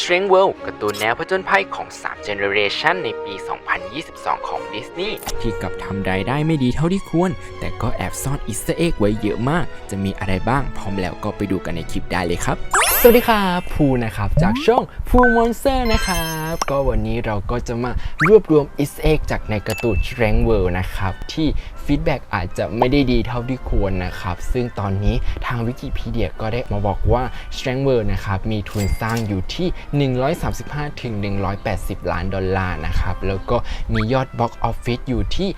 Strength World การ์ตูนแนวผจญภัยของ 3 Generation ในปี 2022 ของ Disney ที่กลับทำรายได้ไม่ดีเท่าที่ควร แต่ก็แอบซ่อนอิสเอ็กไว้เยอะมาก จะมีอะไรบ้างพร้อมแล้วก็ไปดูกันในคลิปได้เลยครับสวัสดีครับภูนะครับ จากช่องภูมอนเ s อร์นะครับ ก็วันนี้เราก็จะมารวบรวมอิสเอ็กจากในการ์ตูน Strength World นะครับ ที่ ฟีดแบ็กอาจจะไม่ได้ดีเท่าที่ควรนะครับ ซึ่งตอนนี้ทางวิกิพีเดียก็ได้มาบอกว่า Strength World นะครับ มีทุนสร้างอยู่ที่ 135ถึง180 ล้านดอลลาร์นะครับ แล้วก็มียอดบ็อกออฟฟิศอยู่ที่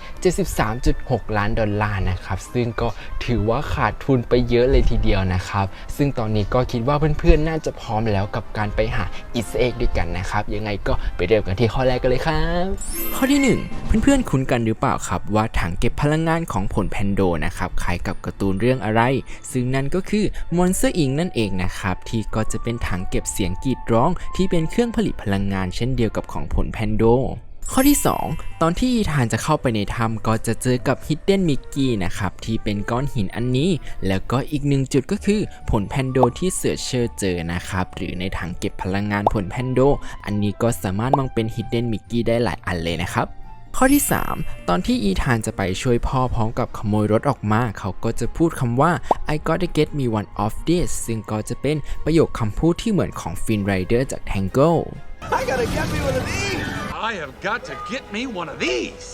73.6 ล้านดอลลาร์นะครับ ซึ่งก็ถือว่าขาดทุนไปเยอะเลยทีเดียวนะครับ ซึ่งตอนนี้ก็คิดว่าเพื่อนๆ น่าจะพร้อมแล้วกับการไปหาอิสเอ็กด้วยกันนะครับ ยังไงก็ไปเริ่มกันที่ข้อแรกกันเลยครับ ข้อที่ 1 เพื่อนๆ คุ้นกันหรือเปล่าครับว่าถังเก็บพลังงานของผลแพนโดนะครับคล้ายกับการ์ตูนเรื่องอะไร ซึ่งนั่นก็คือ Monster Inc นั่นเองนะครับที่ก็จะเป็นถังเก็บเสียงกรีดร้อง ที่เป็นเครื่องผลิตพลังงานเช่นเดียวกับของผลแพนโดข้อที่ 2 ตอนที่อีธานจะเข้าไปในถ้ำก็จะเจอกับ Hidden Mickey นะครับที่เป็นก้อนหินอันนี้ แล้วก็อีกหนึ่งจุดก็คือผลแพนโดที่เสือเชอร์เจอนะครับหรือในถังเก็บพลังงานผลแพนโด อันนี้ก็สามารถมองเป็น Hidden Mickey ได้หลายอันเลยนะครับ ข้อที่ 3 ตอนที่อีธานจะไปช่วยพ่อพร้อมกับขโมยรถออกมา เขาก็จะพูดคำว่า I gotta get me one of this ซึ่งก็จะเป็นประโยคคำพูดที่เหมือนของฟินไรเดอร์จาก Tangle I gotta get me one of these. I have got to get me one of these.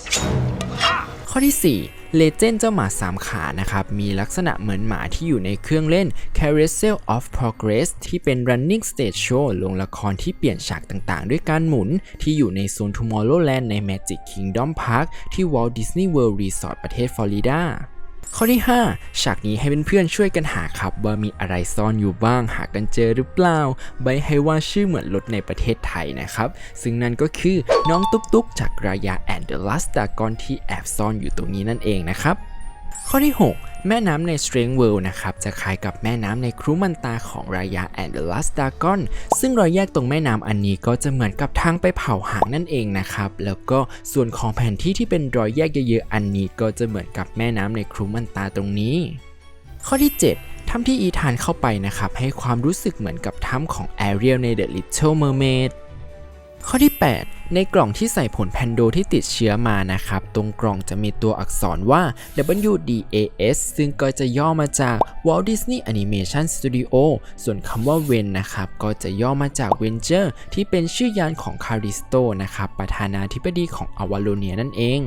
ข้อที่4เลเจนเจ้าหมาสามขานะครับ มีลักษณะเหมือนหมาที่อยู่ในเครื่องเล่น Carousel of Progress ที่เป็น running stage show ลงละครที่เปลี่ยนฉากต่างๆ ด้วยการหมุน ที่อยู่ในโซน Tomorrowland ใน Magic Kingdom Park ที่ Walt Disney World Resort ประเทศฟลอริดา ข้อที่ 5 ฉากนี้ให้เเพื่อนๆช่วยกันหาครับว่ามีอะไรซ่อนอยู่บ้างหากันเจอหรือเปล่า ใบให้ว่าชื่อเหมือนรถในประเทศไทยนะครับ ซึ่งนั่นก็คือน้องตุ๊กตุ๊กจากรายาแอนเดอร์ลัสตากอนที่แอบซ่อนอยู่ตรงนี้นั่นเองนะครับ ข้อที่ 6 แม่น้ำใน Strange World นะครับ จะคล้ายกับแม่น้ำในครูมันตาของรายาแอนเดอร์ลัสดากอนซึ่งรอยแยกตรงแม่น้ำอันนี้ก็จะเหมือนกับทางไปเผาหางนั่นเองนะครับ แล้วก็ส่วนของแผนที่ที่เป็นรอยแยกเยอะๆ อันนี้ก็จะเหมือนกับแม่น้ำในครูมันตาตรงนี้ ข้อที่ 7ถ้ำที่อีธานเข้าไปนะครับ ให้ความรู้สึกเหมือนกับถ้ำของ Ariel ใน The Little Mermaid ข้อที่ 8 ในกล่องที่ใส่ผลแพนโดที่ติดเชื้อมานะครับ ตรงกล่องจะมีตัวอักษรว่า WDAS ซึ่งก็จะย่อมาจาก Walt Disney Animation Studio ส่วนคำว่า Ven นะครับ ก็จะย่อมาจาก Venger ที่เป็นชื่อยานของคาริสโตนะครับ ประธานาธิบดีของอวาโลเนียนั่นเอง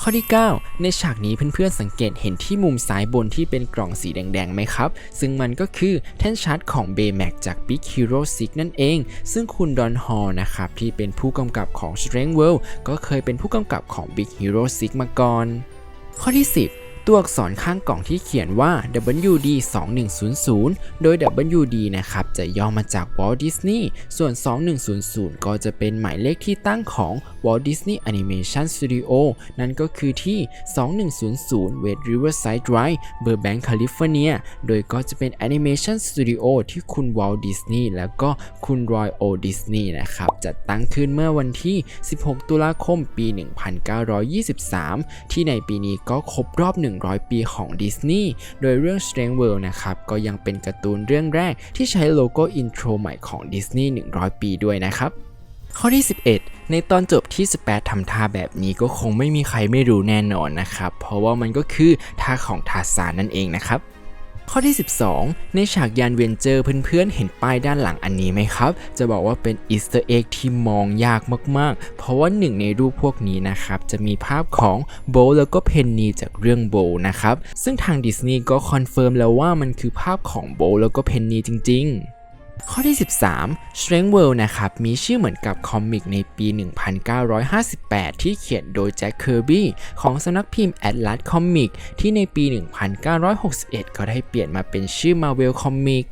ข้อที่ 9 ในฉากนี้เพื่อนๆสังเกตเห็นที่มุมซ้ายบนที่เป็นกล่องสีแดงๆไหมครับ ซึ่งมันก็คือแท่นชาร์จของ Baymax จาก Big Hero 6 นั่นเอง ซึ่งคุณดอนฮอลนะครับ ที่เป็นผู้กำกับของ Strength World ก็เคยเป็นผู้กำกับของ Big Hero 6 มาก่อน ข้อที่ 10 ตัวอักษรข้างกล่องที่เขียนว่า WD 2100โดย WD นะครับจะย่อมาจาก Walt Disney ส่วน 2100 ก็จะเป็นหมายเลขที่ตั้งของ Walt Disney Animation Studio นั่นก็คือที่ 2100 West Riverside Drive Burbank California โดยก็จะเป็น Animation Studio ที่คุณ Walt Disney แล้วก็คุณ Roy O. Disney นะครับจัดตั้งขึ้นเมื่อวันที่ 16 ตุลาคม ปี 1923 ที่ในปีนี้ก็ครบรอบ100 ปีของดิสนีย์โดยเรื่อง Strange World นะครับก็ยังเป็นการ์ตูนเรื่องแรกที่ใช้โลโก้อินโทรใหม่ของดิสนีย์100 ปีด้วยนะครับข้อที่ 11 ในตอนจบที่18ทำท่าแบบนี้ก็คงไม่มีใครไม่รู้แน่นอนนะครับ เพราะว่ามันก็คือท่าของทาสานนั่นเองนะครับ ข้อที่ 12 ในฉากยานเวนเจอร์เพื่อนๆเห็นป้ายด้านหลังอันนี้ไหมครับ จะบอกว่าเป็นอีสเตอร์เอ็กที่มองยากมากๆ เพราะว่าหนึ่งในรูปพวกนี้นะครับ จะมีภาพของโบแล้วก็เพนนีจากเรื่องโบนะครับ ซึ่งทางดิสนีย์ก็คอนเฟิร์มแล้วว่ามันคือภาพของโบแล้วก็เพนนีจริง ๆ ข้อที่ 13 Strength World นะครับมีชื่อเหมือนกับคอมิกในปี 1958 ที่เขียนโดยแจ็คเคอร์บี้ของสำนักพิมพ์ Atlas Comic ที่ในปี 1961 ก็ได้เปลี่ยนมาเป็นชื่อ Marvel Comic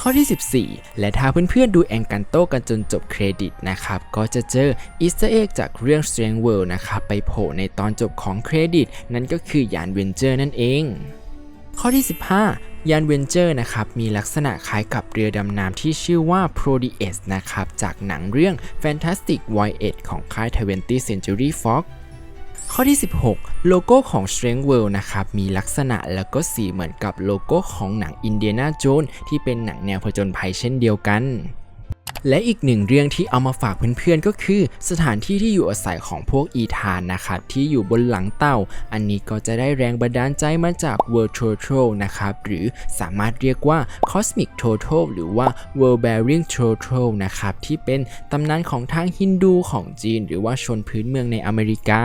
ข้อที่ 14 และถ้าเพื่อนๆดูแองกันโตกันจนจบเครดิตนะครับ ก็จะเจออีสเตอร์เอ็กจากเรื่อง Strange World นะครับไปโผล่ในตอนจบของเครดิต นั่นก็คือยานเวนเจอร์นั่นเอง ข้อที่ 15 ยานเวนเจอร์นะครับมีลักษณะคล้ายกับเรือดำน้ำที่ชื่อว่า Proteus นะครับจากหนังเรื่อง Fantastic Voyage ของค่าย 20th Century Fox ข้อที่ 16 โลโก้ของ Strange World นะครับ มีลักษณะแล้วก็สีเหมือนกับโลโก้ของหนัง Indiana Jones ที่เป็นหนังแนวผจญภัยเช่นเดียวกัน และอีกหนึ่งเรื่องที่เอามาฝากเพื่อนๆก็คือ สถานที่ที่อยู่อาศัยของพวกอีธานนะครับที่อยู่บนหลังเต่า อันนี้ก็จะได้แรงบันดาลใจมาจาก World Total นะครับหรือสามารถเรียกว่า Cosmic Total หรือว่า World Bearing Total นะครับที่เป็นตำนานของทางฮินดูของจีน หรือว่าชนพื้นเมืองในอเมริกา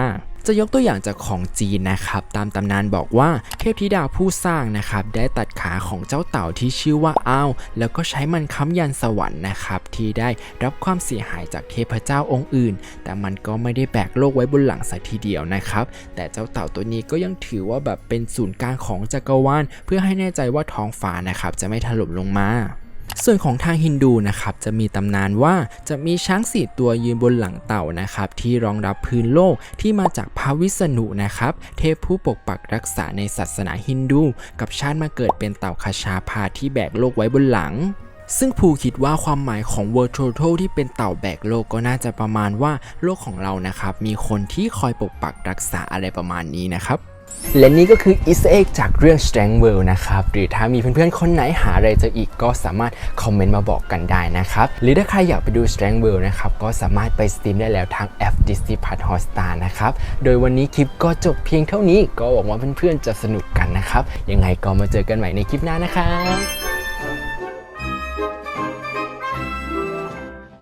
จะยกตัวอย่างจากของจีนนะครับ ตามตำนานบอกว่าเทพธิดาผู้สร้างนะครับ ได้ตัดขาของเจ้าเต่าที่ชื่อว่าอ้าวแล้วก็ใช้มันค้ำยันสวรรค์นะครับ ที่ได้รับความเสียหายจากเทพเจ้าองค์อื่น แต่มันก็ไม่ได้แบกโลกไว้บนหลังสักทีเดียวนะครับ แต่เจ้าเต่าตัวนี้ก็ยังถือว่าแบบเป็นศูนย์กลางของจักรวาลเพื่อให้แน่ใจว่าท้องฟ้านะครับจะไม่ถล่มลงมา ส่วนของทางฮินดูนะครับจะมีตำนานว่าจะมีช้างสี่ตัวยืนบนหลังเต่านะครับที่รองรับพื้นโลกที่มาจากพระวิษณุนะครับเทพผู้ปกปักรักษาในศาสนาฮินดู กับชาติมาเกิดเป็นเต่าคาชาพาที่แบกโลกไว้บนหลังซึ่งภูคิดว่าความหมายของ World Total ที่เป็นเต่าแบกโลกก็น่าจะประมาณว่าโลกของเรานะครับ มีคนที่คอยปกปักรักษาอะไรประมาณนี้นะครับ และนี่ก็คืออิสเอ็กจากเรื่อง Strength World นะครับ หรือถ้ามีเพื่อนๆ คนไหนหาอะไรเจออีกก็สามารถคอมเมนต์มาบอกกันได้นะครับ หรือถ้าใครอยากไปดู Strength World นะครับ ก็สามารถไปสตรีมได้แล้วทางแอป Disney Plus Hotstar นะครับ โดยวันนี้คลิปก็จบเพียงเท่านี้ ก็หวังว่าเพื่อนๆ จะสนุกกันนะครับ ยังไงก็มาเจอกันใหม่ในคลิปหน้านะครับ